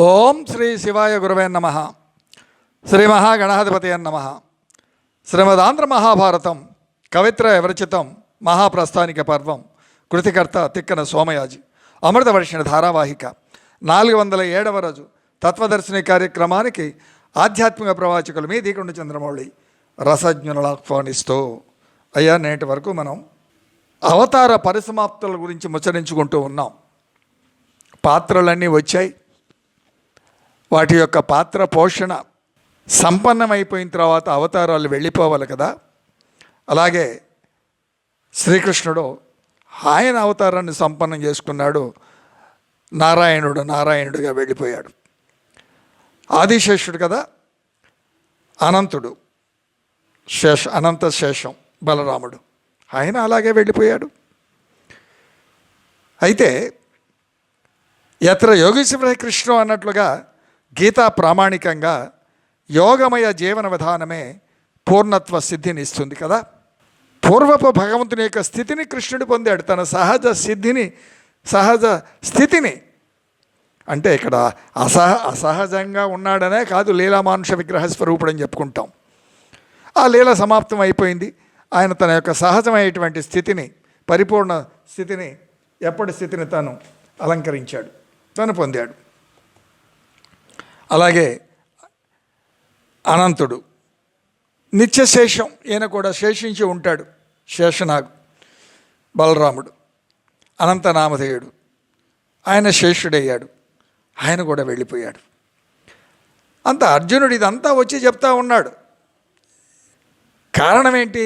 ఓం శ్రీ శివాయ గురవే నమ. శ్రీ మహాగణాధిపతి నమ. శ్రీమదాంధ్ర మహాభారతం కవిత్ర విరచితం మహాప్రస్థానిక పర్వం కృతికర్త తిక్కన సోమయాజి అమృతవర్షిణ ధారావాహిక నాలుగు వందల ఏడవ రోజు తత్వదర్శిని కార్యక్రమానికి ఆధ్యాత్మిక ప్రవాచకులు మీ దీకుండు చంద్రమౌళి రసజ్ఞులను ఆహ్వానిస్తూ అయ్యా నేటి వరకు మనం అవతార పరిసమాప్తుల గురించి ముచ్చరించుకుంటూ ఉన్నాం. పాత్రలన్నీ వచ్చాయి. వాటి యొక్క పాత్ర పోషణ సంపన్నమైపోయిన తర్వాత అవతారాలు వెళ్ళిపోవాలి కదా. అలాగే శ్రీకృష్ణుడు ఆయన అవతారాన్ని సంపన్నం చేసుకున్నాడు. నారాయణుడు నారాయణుడిగా వెళ్ళిపోయాడు. ఆదిశేషుడు కదా అనంతుడు శేష అనంత శేషం బలరాముడు. ఆయన అలాగే వెళ్ళిపోయాడు. అయితే ఎత్ర యోగేశ్వర కృష్ణ అన్నట్లుగా గీతా ప్రామాణికంగా యోగమయ జీవన విధానమే పూర్ణత్వ సిద్ధిని ఇస్తుంది కదా. పూర్వపు భగవంతుని యొక్క స్థితిని కృష్ణుడు పొందాడు. తన సహజ సిద్ధిని సహజ స్థితిని. అంటే ఇక్కడ అసహ అసహజంగా ఉన్నాడనే కాదు లీలామానుష విగ్రహ స్వరూపుడని చెప్పుకుంటాం. ఆ లీల సమాప్తం అయిపోయింది. ఆయన తన యొక్క సహజమైనటువంటి స్థితిని పరిపూర్ణ స్థితిని ఎప్పటి స్థితిని తాను అలంకరించాడు తను పొందాడు. అలాగే అనంతుడు నిత్యశేషం ఈయన కూడా శేషించి ఉంటాడు శేషనాగు బలరాముడు అనంతనామధేయుడు. ఆయన శేషుడయ్యాడు ఆయన కూడా వెళ్ళిపోయాడు. అంత అర్జునుడు ఇదంతా వచ్చి చెప్తా ఉన్నాడు. కారణం ఏంటి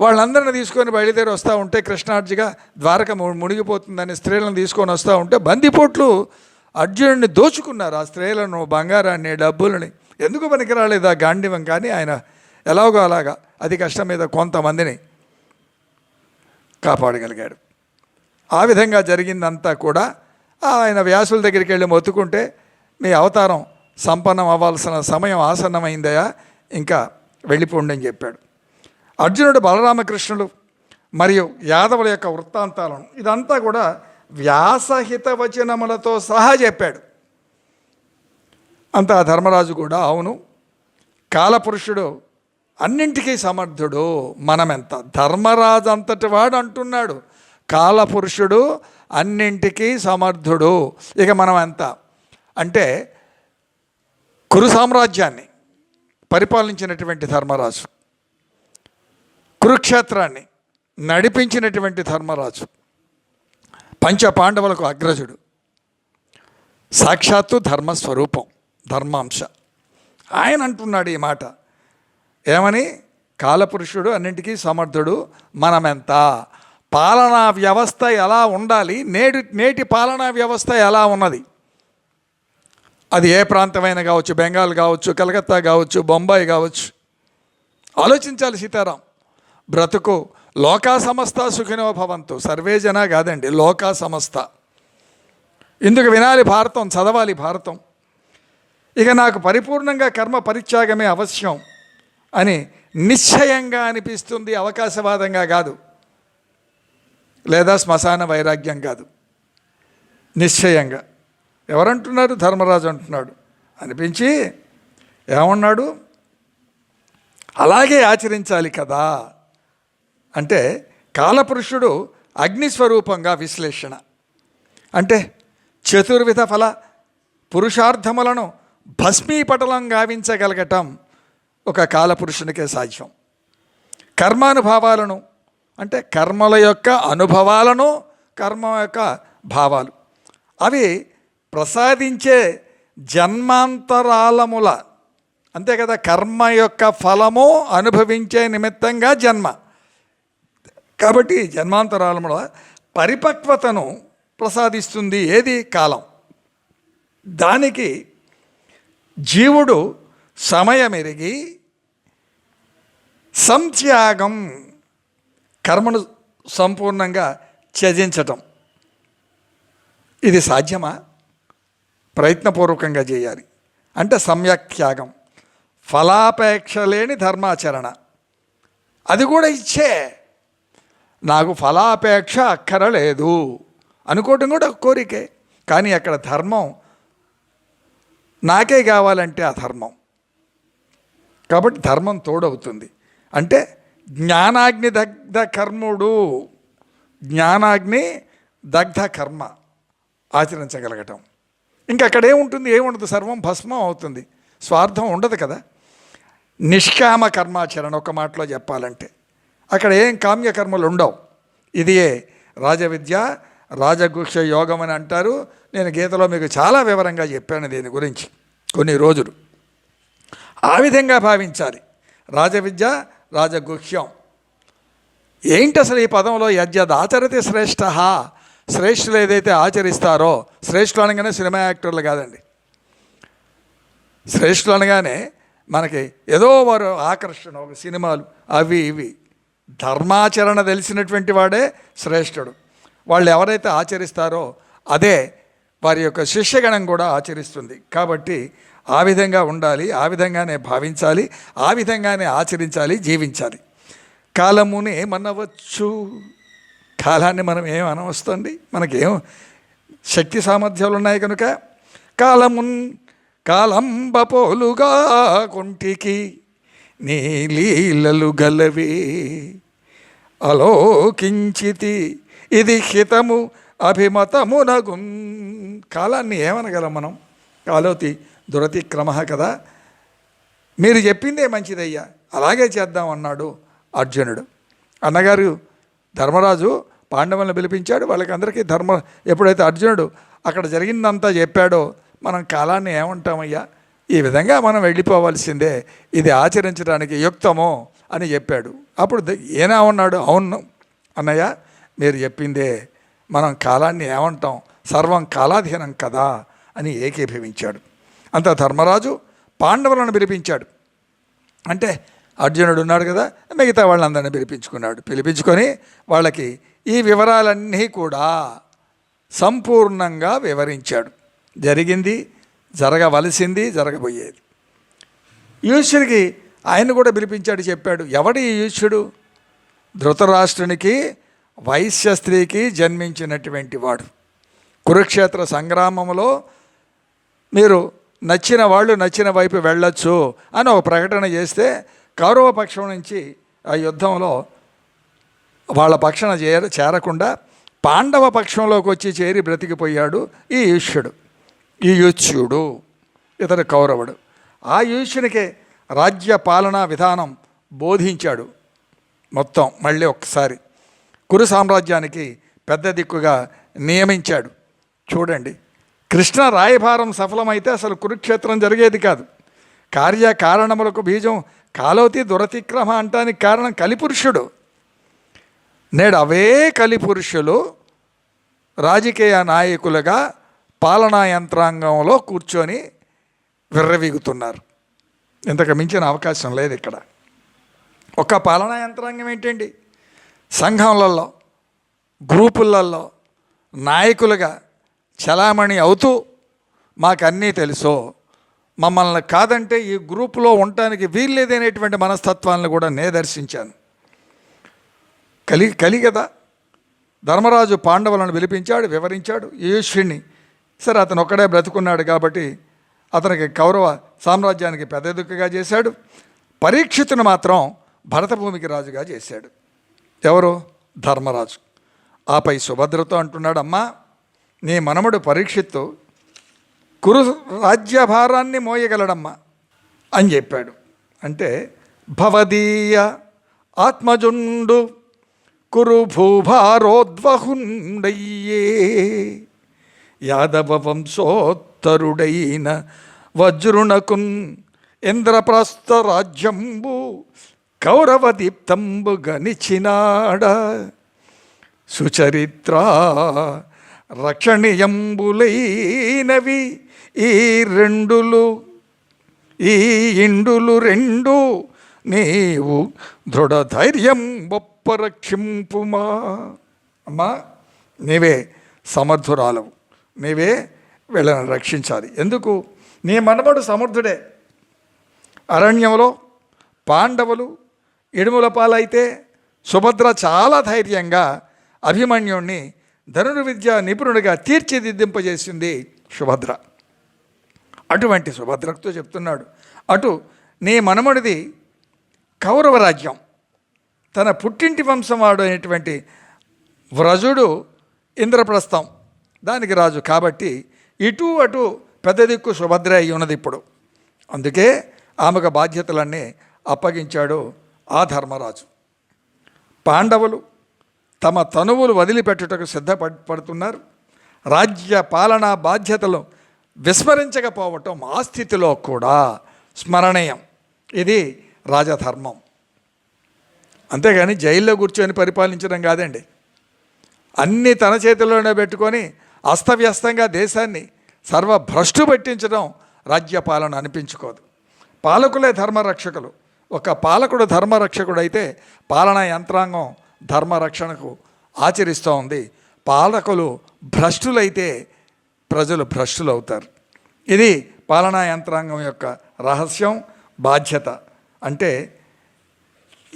వాళ్ళందరిని తీసుకొని బయలుదేరి వస్తూ ఉంటే కృష్ణార్జుగా ద్వారక మునిగిపోతుందని స్త్రీలను తీసుకొని వస్తూ ఉంటే బందిపోట్లు అర్జునుడిని దోచుకున్నారు ఆ స్త్రీలను బంగారాన్ని డబ్బులని. ఎందుకు పనికి రాలేదు ఆ గాంధీవం? కానీ ఆయన ఎలాగో అలాగా అది కష్టం మీద కొంతమందిని కాపాడగలిగాడు. ఆ విధంగా జరిగిందంతా కూడా ఆయన వ్యాసుల దగ్గరికి వెళ్ళి మొత్తుకుంటే మీ అవతారం సంపన్నం అవ్వాల్సిన సమయం ఆసన్నమైందయా? ఇంకా వెళ్ళిపోండి అని చెప్పాడు. అర్జునుడు బలరామకృష్ణుడు మరియు యాదవుల యొక్క వృత్తాంతాలను ఇదంతా కూడా వ్యాసహిత వచనములతో సహా చెప్పాడు. అంత ధర్మరాజు కూడా అవును కాలపురుషుడు అన్నింటికీ సమర్థుడు మనమెంత. ధర్మరాజు అంతటి వాడు అంటున్నాడు కాలపురుషుడు అన్నింటికీ సమర్థుడు. ఇక మనం ఎంత అంటే కురు సామ్రాజ్యాన్ని పరిపాలించినటువంటి ధర్మరాజు కురుక్షేత్రాన్ని నడిపించినటువంటి ధర్మరాజు పంచ పాండవులకు అగ్రజుడు. సాక్షాత్తు ధర్మస్వరూపం ధర్మాంశ. ఆయన అంటున్నాడు ఈ మాట. ఏమని? కాలపురుషుడు అన్నింటికీ సమర్థుడు మనమెంత? పాలనా వ్యవస్థ ఎలా ఉండాలి? నేటి నేటి పాలనా వ్యవస్థ ఎలా ఉన్నది? అది ఏ ప్రాంతమైనా కావచ్చు బెంగాల్ కావచ్చు కలకత్తా కావచ్చు బొంబాయి కావచ్చు. ఆలోచించాలి సీతారాం. బ్రతుకు లోకా సమస్త సుఖినో భవంతు. సర్వే జన కాదండి లోకా సమస్త. ఇందుకు వినాలి భారతం చదవాలి భారతం. ఇక నాకు పరిపూర్ణంగా కర్మ పరిత్యాగమే అవశ్యం అని నిశ్చయంగా అనిపిస్తుంది అవకాశవాదంగా కాదు. లేదా శ్మశాన వైరాగ్యం కాదు. నిశ్చయంగా. ఎవరంటున్నారు ధర్మరాజు అంటున్నాడు. అనిపించి ఏమన్నాడు? అలాగే ఆచరించాలి కదా. అంటే కాలపురుషుడు అగ్నిస్వరూపంగా విశ్లేషణ. అంటే చతుర్విధ ఫల పురుషార్థములను భస్మీపటలం గావించగలగటం ఒక కాలపురుషునికే సాధ్యం. కర్మానుభావాలను అంటే కర్మల యొక్క అనుభవాలను కర్మ యొక్క భావాలు. అవి ప్రసాదించే జన్మాంతరాలముల అంతే కదా కర్మ యొక్క ఫలము అనుభవించే నిమిత్తంగా జన్మ. కాబట్టి జన్మాంతరాలంలో పరిపక్వతను ప్రసాదిస్తుంది ఏది? కాలం. దానికి జీవుడు సమయమెరిగి సంత్యాగం కర్మను సంపూర్ణంగా త్యజించటం. ఇది సాధ్యమా? ప్రయత్నపూర్వకంగా చేయాలి. అంటే సమ్యక్ త్యాగం ఫలాపేక్ష లేని ధర్మాచరణ. అది కూడా ఇచ్చే నాకు ఫలాపేక్ష అక్కరలేదు. అనుకోవటం కూడా ఒక కోరికే. కానీ అక్కడ ధర్మం నాకే కావాలంటే ఆ ధర్మం. కాబట్టి ధర్మం తోడవుతుంది. అంటే జ్ఞానాగ్ని దగ్ధ కర్ముడు జ్ఞానాగ్ని దగ్ధ కర్మ ఆచరించగలగటం. ఇంకా అక్కడ ఏముంటుంది? ఏముండదు? సర్వం భస్మం అవుతుంది. స్వార్థం ఉండదు కదా. నిష్కామ కర్మాచరణ ఒక మాటలో చెప్పాలంటే. అక్కడ ఏం కామ్యకర్మలు ఉండవు. ఇదియే రాజవిద్య రాజగుక్ష యోగం అని అంటారు. నేను గీతలో మీకు చాలా వివరంగా చెప్పాను దీని గురించి కొన్ని రోజులు. ఆ విధంగా భావించాలి. రాజవిద్య రాజగుహ్యం. ఏంటి అసలు ఈ పదంలో యజ్ఞద్ ఆచరితే శ్రేష్ఠ? శ్రేష్ఠులు ఏదైతే ఆచరిస్తారో శ్రేష్ఠులు అనగానే సినిమా యాక్టర్లు కాదండి. శ్రేష్ఠులు అనగానే మనకి ఏదో వారు ఆకర్షణ ఒక సినిమాలు అవి ఇవి. ధర్మాచరణ తెలిసినటువంటి వాడే శ్రేష్ఠుడు. వాళ్ళు ఎవరైతే ఆచరిస్తారో అదే వారి యొక్క శిష్యగణం కూడా ఆచరిస్తుంది. కాబట్టి ఆ విధంగా ఉండాలి ఆ విధంగానే భావించాలి ఆ విధంగానే ఆచరించాలి జీవించాలి. కాలముని ఏమనవచ్చు కాలాన్ని మనం ఏం అనవస్తుంది? మనకేం శక్తి సామర్థ్యాలు ఉన్నాయి కనుక కాలమున్ కాలంబపోలుగా కొంటికి నీ లీలలు గలవే. అలోకించితి ఇది హితము అభిమతమునగు కాలాన్ని ఏమనగలం మనం? కాలోతి దురతిక్రమ కదా. మీరు చెప్పిందే మంచిదయ్యా. అలాగే చేద్దాం అన్నాడు అర్జునుడు. అన్నగారు ధర్మరాజు పాండవులను పిలిపించాడు. వాళ్ళకి అందరికీ ధర్మ ఎప్పుడైతే అర్జునుడు అక్కడ జరిగిందంతా చెప్పాడో మనం కాలాన్ని ఏమంటామయ్యా? ఈ విధంగా మనం వెళ్ళిపోవాల్సిందే ఇది ఆచరించడానికి యుక్తమో అని చెప్పాడు. అప్పుడు ద- ఉన్నాడు? అవును. అన్నయ్య మీరు చెప్పిందే మనం కాలాన్ని ఏమంటాం? సర్వం కాలాధీనం కదా అని ఏకీభవించాడు. అంత ధర్మరాజు పాండవులను పిలిపించాడు. అంటే అర్జునుడు ఉన్నాడు కదా మిగతా వాళ్ళందరినీ పిలిపించుకున్నాడు. పిలిపించుకొని వాళ్ళకి ఈ వివరాలన్నీ కూడా సంపూర్ణంగా వివరించాడు. జరిగింది జరగవలసింది జరగబోయేది. యూష్యుడికి ఆయన కూడా పిలిపించాడు చెప్పాడు ఎవడి ఈ యూష్యుడు ధృతరాష్ట్రునికి వైశ్య స్త్రీకి జన్మించినటువంటి వాడు. కురుక్షేత్ర సంగ్రామంలో మీరు నచ్చిన వాళ్ళు నచ్చిన వైపు వెళ్ళొచ్చు అని ఒక ప్రకటన చేస్తే కౌరవ పక్షం నుంచి ఆ యుద్ధంలో వాళ్ళ పక్షాన చేర చేరకుండా పాండవ పక్షంలోకి వచ్చి చేరి బ్రతికిపోయాడు ఈ ఈశ్వడు ఈ యోచ్యుడు ఇతడు కౌరవుడు. ఆ యుష్యునికే రాజ్య పాలనా విధానం బోధించాడు మొత్తం మళ్ళీ ఒక్కసారి. కురు సామ్రాజ్యానికి పెద్ద దిక్కుగా నియమించాడు. చూడండి కృష్ణ రాయభారం సఫలమైతే అసలు కురుక్షేత్రం జరిగేది కాదు. కార్యకారణములకు బీజం కాలోతి దురతిక్రమ అంటానికి కారణం కలిపురుషుడు. నేడు అవే కలిపురుషులు రాజకీయ నాయకులుగా పాలనా యంత్రాంగంలో కూర్చొని విర్రవీగుతున్నారు. ఇంతకు మించిన అవకాశం లేదు ఇక్కడ. ఒక పాలనా యంత్రాంగం ఏంటండి? సంఘంలలో గ్రూపులలో నాయకులుగా చలామణి అవుతూ మాకు అన్నీ తెలుసో. మమ్మల్ని కాదంటే ఈ గ్రూపులో ఉండటానికి వీల్లేదనేటువంటి మనస్తత్వాలను కూడా నేదర్శించాను కలి కలి కదా? ధర్మరాజు పాండవులను పిలిపించాడు వివరించాడు. ఈశ్వరుణ్ణి సరే అతను ఒక్కడే బ్రతుకున్నాడు కాబట్టి అతనికి కౌరవ సామ్రాజ్యానికి పెద్ద చేశాడు. పరీక్షితును మాత్రం భరతభూమికి రాజుగా చేశాడు. ఎవరు? ధర్మరాజు. ఆపై సుభద్రతో అంటున్నాడు అమ్మా నీ మనముడు పరీక్షిత్తు కురు రాజ్యభారాన్ని మోయగలడమ్మా అని చెప్పాడు. అంటే భవదీయ ఆత్మజుండు కురు భూభారోద్వహుండయ్యే యాదవ వంశోత్తరుడైన వజ్రునకున్ ఇంద్రప్రస్థ రాజ్యంబు కౌరవ దీప్తంబు గనిచినాడ. సుచరిత్ర రక్షణీయంబులైనవి ఈ రెండులు ఈ ఇండులు రెండు నీవు దృఢధైర్యం గొప్ప రక్షింపుమా అమ్మా నీవే సమర్థురాలవు. నీవే వీళ్ళని రక్షించాలి. ఎందుకు? నీ మనమడు సమర్థుడే. అరణ్యంలో పాండవులు ఇడుముల పాలైతే సుభద్ర చాలా ధైర్యంగా అభిమన్యుణ్ణి ధనుర్విద్య నిపుణుడిగా తీర్చిదిద్దింపజేసింది సుభద్ర. అటువంటి సుభద్రతో చెప్తున్నాడు. అటు నీ మనముడిది కౌరవ రాజ్యం. తన పుట్టింటి వంశం వాడు అయినటువంటి వ్రజుడు ఇంద్రప్రస్థం. దానికి రాజు. కాబట్టి ఇటు అటు పెద్ద దిక్కు సుభద్ర అయి ఉన్నది ఇప్పుడు. అందుకే ఆమెకు బాధ్యతలన్నీ అప్పగించాడు ఆ ధర్మరాజు. పాండవులు తమ తనువులు వదిలిపెట్టుటకు సిద్ధపడుతున్నారు రాజ్య పాలనా బాధ్యతలు విస్మరించకపోవటం ఆ స్థితిలో కూడా స్మరణీయం. ఇది రాజధర్మం. అంతేగాని జైల్లో కూర్చొని పరిపాలించడం కాదండి. అన్నీ తన చేతిలోనే పెట్టుకొని అస్తవ్యస్తంగా దేశాన్ని సర్వభ్రష్టు పెట్టించడం రాజ్యపాలన అనిపించుకోదు. పాలకులే ధర్మరక్షకులు. ఒక పాలకుడు ధర్మరక్షకుడు అయితే పాలనా యంత్రాంగం ధర్మరక్షణకు ఆచరిస్తూ ఉంది. పాలకులు భ్రష్టులైతే ప్రజలు భ్రష్టులు అవుతారు ఇది పాలనా యంత్రాంగం యొక్క రహస్యం బాధ్యత. అంటే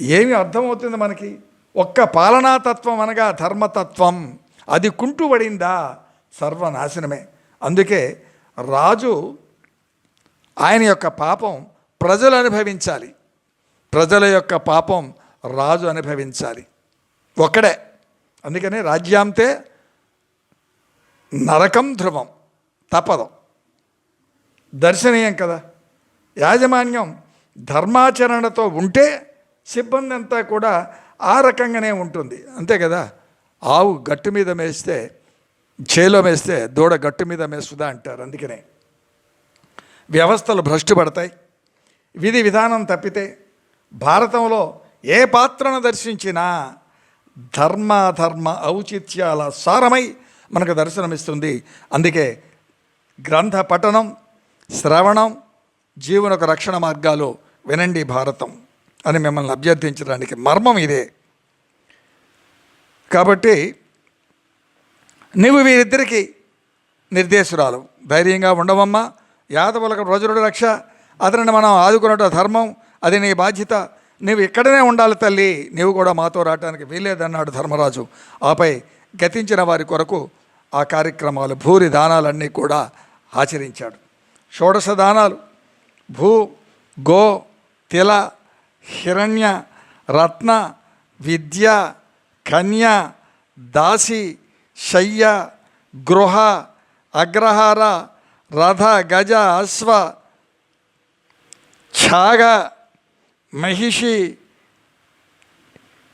ఏమి అర్థమవుతుంది మనకి? ఒక్క పాలనాతత్వం అనగా ధర్మతత్వం. అది కుంటుబడిందా సర్వనాశనమే. అందుకే రాజు ఆయన యొక్క పాపం ప్రజలు అనుభవించాలి. ప్రజల యొక్క పాపం రాజు అనుభవించాలి. ఒక్కడే. అందుకని రాజ్యాంతే నరకం ధ్రువం తపదం. దర్శనీయం కదా. యాజమాన్యం ధర్మాచరణతో ఉంటే సిబ్బంది అంతా కూడా ఆ రకంగానే ఉంటుంది. అంతే కదా. ఆవు గట్టు మీద మేస్తే చేలో మేస్తే దూడ గట్టు మీద మేస్తుందా అంటారు. అందుకనే వ్యవస్థలు భ్రష్టు పడతాయి విధి విధానం తప్పితే భారతంలో ఏ పాత్రను దర్శించినా ధర్మాధర్మ ఔచిత్యాల సారమై మనకు దర్శనమిస్తుంది. అందుకే గ్రంథ పఠనం శ్రవణం జీవనకు రక్షణ మార్గాలు వినండి భారతం అని మిమ్మల్ని అభ్యర్థించడానికి మర్మం ఇదే. కాబట్టి నువ్వు వీరిద్దరికి నిర్దేశురాలు. ధైర్యంగా ఉండవమ్మా. యాదవులకు రోజుడు రక్ష. అతనిని మనం ఆదుకున్నట్టు ధర్మం. అది నీ బాధ్యత. నువ్వు ఇక్కడనే ఉండాలి తల్లి. నీవు కూడా మాతో రావడానికి వీల్లేదన్నాడు ధర్మరాజు. ఆపై గతించిన వారి కొరకు ఆ కార్యక్రమాలు భూరి దానాలన్నీ కూడా ఆచరించాడు. షోడశ దానాలు. భూ గో తిల హిరణ్య రత్న విద్య కన్య దాసి శయ్య గృహ అగ్రహార రథ గజ అశ్వ ఛాగ మహిషి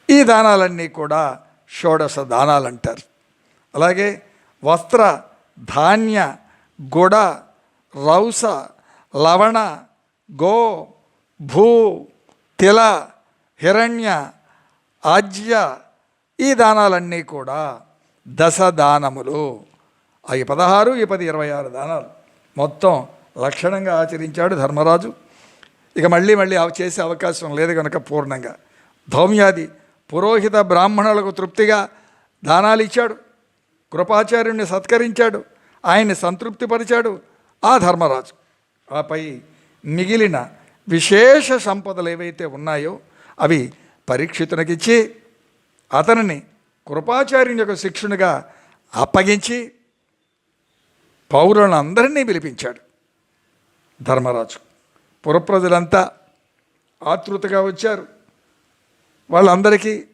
ఈ దానాలన్నీ కూడా షోడశ దానాలు అంటారు అలాగే వస్త్ర ధాన్య గుడ రౌస లవణ గో భూ తిల హిరణ్య ఆజ్య ఈ దానాలన్నీ కూడా దశ దానములు అవి పదహారు ఈ పది ఇరవై ఆరు దానాలు మొత్తం లక్షణంగా ఆచరించాడు ధర్మరాజు. ఇక మళ్ళీ మళ్ళీ అవి చేసే అవకాశం లేదు కనుక పూర్ణంగా. ధౌమ్యాది పురోహిత బ్రాహ్మణులకు తృప్తిగా దానాలు ఇచ్చాడు. కృపాచార్యుణ్ణి సత్కరించాడు. ఆయన్ని సంతృప్తిపరిచాడు ఆ ధర్మరాజు. ఆపై మిగిలిన విశేష సంపదలు ఏవైతే ఉన్నాయో అవి పరీక్షితునికిచ్చి అతనిని కృపాచార్యుని యొక్క శిక్షునిగా అప్పగించి పౌరులందరినీ పిలిపించాడు ధర్మరాజు. పురప్రజలంతా ఆతృతగా వచ్చారు. వాళ్ళందరికీ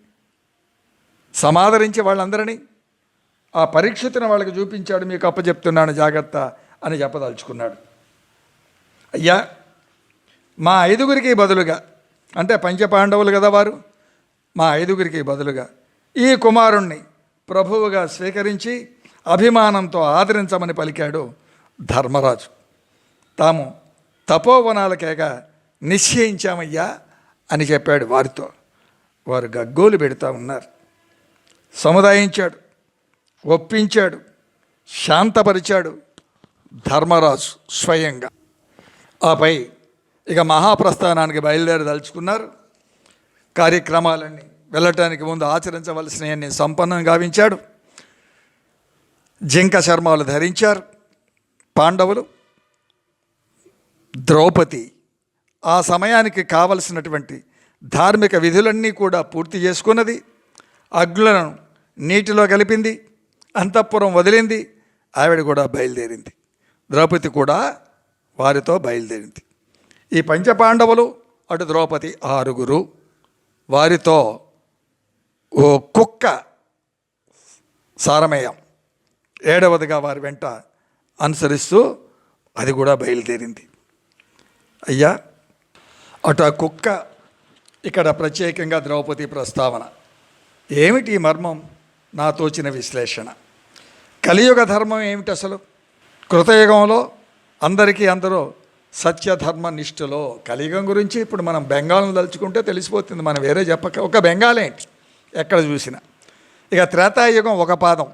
సమాదరించి వాళ్ళందరినీ ఆ పరీక్షితుని వాళ్ళకి చూపించాడు మీకు అప్పచెప్తున్నాను జాగ్రత్త అని చెప్పదలుచుకున్నాడు. అయ్యా మా ఐదుగురికి బదులుగా అంటే పంచపాండవులు కదా వారు మా ఐదుగురికి బదులుగా ఈ కుమారుణ్ణి ప్రభువుగా స్వీకరించి అభిమానంతో ఆదరించమని పలికాడు ధర్మరాజు. తాము తపోవనాలకేక నిశ్చయించామయ్యా అని చెప్పాడు వారితో. వారు గగ్గోలు పెడతా ఉన్నారు. సముదాయించాడు ఒప్పించాడు శాంతపరిచాడు ధర్మరాజు స్వయంగా. ఆపై ఇక మహాప్రస్థానానికి బయలుదేరదలుచుకున్నారు కార్యక్రమాలన్నీ వెళ్ళటానికి ముందు ఆచరించవలసినవన్నీ సంపన్నం గావించాడు. జింక శర్మాలు ధరించారు. పాండవులు ద్రౌపది ఆ సమయానికి కావలసినటువంటి ధార్మిక విధులన్నీ కూడా పూర్తి చేసుకున్నది. అగ్నులను నీటిలో కలిపింది అంతఃపురం వదిలింది ఆవిడ కూడా బయలుదేరింది. ద్రౌపది కూడా వారితో బయలుదేరింది. ఈ పంచపాండవులు అటు ద్రౌపది ఆరుగురు వారితో ఓ కుక్క సారమేయం. ఏడవదిగా వారి వెంట అనుసరిస్తూ అది కూడా బయలుదేరింది. అయ్యా అటు ఆ కుక్క ఇక్కడ ప్రత్యేకంగా ద్రౌపది ప్రస్తావన. ఏమిటి ఈ మర్మం? నా తోచిన విశ్లేషణ. కలియుగ ధర్మం ఏమిటి అసలు? కృతయుగంలో అందరికీ అందరూ సత్యధర్మ నిష్ఠలో. కలియుగం గురించి ఇప్పుడు మనం బెంగాల్ను తలుచుకుంటే తెలిసిపోతుంది మనం వేరే చెప్పక. ఒక బెంగాలేంటి? ఎక్కడ చూసినా. ఇక త్రేతాయుగం ఒక పాదం.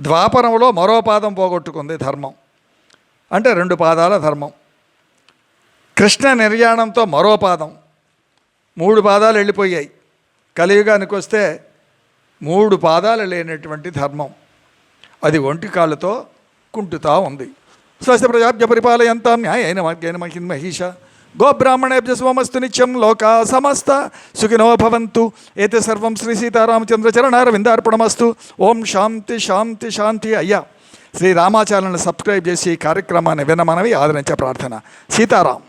ద్వాపరంలో మరో పాదం పోగొట్టుకుంది ధర్మం. అంటే రెండు పాదాల ధర్మం. కృష్ణ నిర్యాణంతో మరో పాదం. మూడు పాదాలు వెళ్ళిపోయాయి. కలియుగానికి వస్తే మూడు పాదాలు లేనటువంటి ధర్మం. అది ఒంటి కాళ్ళతో కుంటుతా ఉంది. స్వస్థ ప్రజాభ్య పరిపాలయంతా న్యాయైన మార్గేణ మహిన్ మహిష. గోబ్రాహ్మణేభ్య స్వమస్తు నిత్యం లోకా సమస్త సుఖినో భవంతు. ఏతే సర్వం శ్రీ సీతారామచంద్ర చరణారవిందార్పణమస్తు ఓం శాంతి శాంతి శాంతి అయ్యా. శ్రీ రామాచార్యులను సబ్స్క్రైబ్ చేసి ఈ కార్యక్రమాన్ని వినమనవి ఆదరించే ప్రార్థన. సీతారాం.